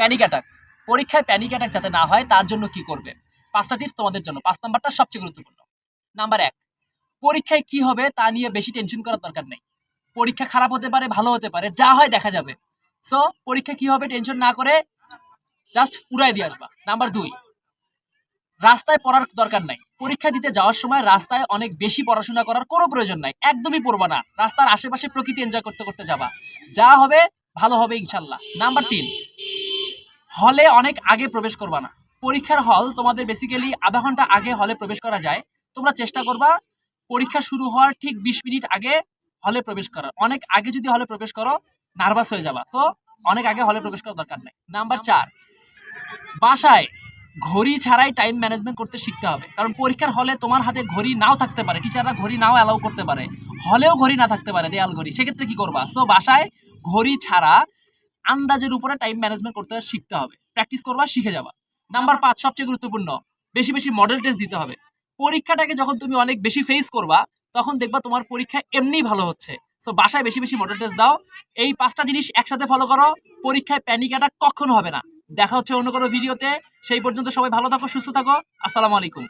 Panic attack পরীক্ষায় panic attack যাতে না হয়, তার জন্য কি করবে? পাঁচটা টিপস তোমাদের জন্য। পাঁচ নাম্বারটা সবচেয়ে গুরুত্বপূর্ণ। নাম্বার এক, পরীক্ষায় কি হবে তা নিয়ে বেশি টেনশন করার দরকার নেই। পরীক্ষা খারাপ হতে পারে, ভালো হতে পারে, যা হয় দেখা যাবে। সো পরীক্ষা কি হবে টেনশন না করে জাস্ট উড়াই দিয়ে আসবা। নাম্বার দুই, রাস্তায় পড়ার দরকার নাই। পরীক্ষা দিতে যাওয়ার সময় রাস্তায় অনেক বেশি পড়াশোনা করার কোনো প্রয়োজন নাই। একদমই পড়বা না। রাস্তার আশেপাশে প্রকৃতি এনজয় করতে করতে যাবা। যা হবে, ভালো হবে ইনশাল্লাহ। নাম্বার তিন হলে অনেক আগে প্রবেশ করবা না। পরীক্ষার হল তোমাদের বেসিক্যালি আধা ঘণ্টা আগে হলে প্রবেশ করা যায়। তোমরা চেষ্টা করবা, পরীক্ষা শুরু হওয়ার ঠিক বিশ মিনিট আগে হলে প্রবেশ করার। অনেক আগে যদি হলে প্রবেশ করো নার্ভাস হয়ে যাবা। তো অনেক আগে হলে প্রবেশ করার দরকার নেই। নাম্বার চার, বাসায় ঘড়ি ছাড়াই টাইম ম্যানেজমেন্ট করতে শিখতে হবে। কারণ পরীক্ষার হলে তোমার হাতে ঘড়ি নাও থাকতে পারে। টিচাররা ঘড়ি নাও অ্যালাউ করতে পারে। হলেও ঘড়ি না থাকতে পারে, দেয়াল ঘড়ি। সেক্ষেত্রে কি করবা? সো বাসায় ঘড়ি ছাড়া আন্দাজের উপরে টাইম ম্যানেজমেন্ট করতে শিখতে হবে। প্র্যাকটিস করবা, শিখে যাবা। নাম্বার পাঁচ, সবচেয়ে গুরুত্বপূর্ণ, বেশি বেশি মডেল টেস্ট দিতে হবে। পরীক্ষাটাকে যখন তুমি অনেক বেশি ফেস করবা, তখন দেখবা তোমার পরীক্ষা এমনিই ভালো হচ্ছে। সো বাসায় বেশি বেশি মডেল টেস্ট দাও। এই পাঁচটা জিনিস একসাথে ফলো করো। পরীক্ষায় প্যানিক অ্যাটাক কখনো হবে না। দেখা হচ্ছে অন্য কোনো ভিডিওতে সেই পর্যন্ত সবাই ভালো থাকো, সুস্থ থাকো। আসসালামু আলাইকুম।